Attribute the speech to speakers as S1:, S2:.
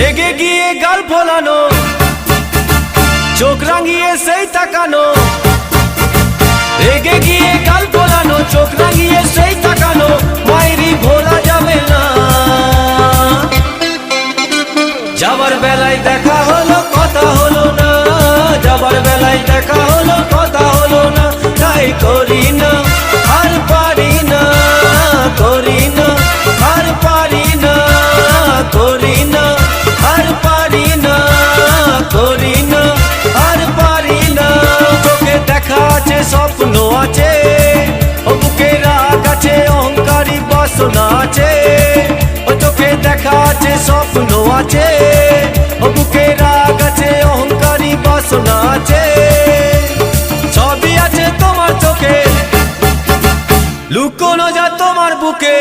S1: রেগে গিয়ে গাল ফোলানো, চোখ রাঙিয়ে সেই তাকানো, রেগে গিয়ে গাল ফোলানো, চোখ রাঙিয়ে সেই তাকানো, মায়েরই ভোলা যাবে না যাবার বেলায় দেখা হলো, কথা হলো না, যাবার বেলায় দেখা হলো, কথা হলো না, তাই করি না, আর পারি না, করি না। স্বপ্ন আছে, ও বুকে রাগ অহংকারী বাসনা আছে, ও চোখে দেখা আছে, স্বপ্ন আছে, ও বুকে রাগ অহংকারী বাসনা আছে। ছবি আছে তোমার চোখে, লুকোনো যা তোমার বুকে।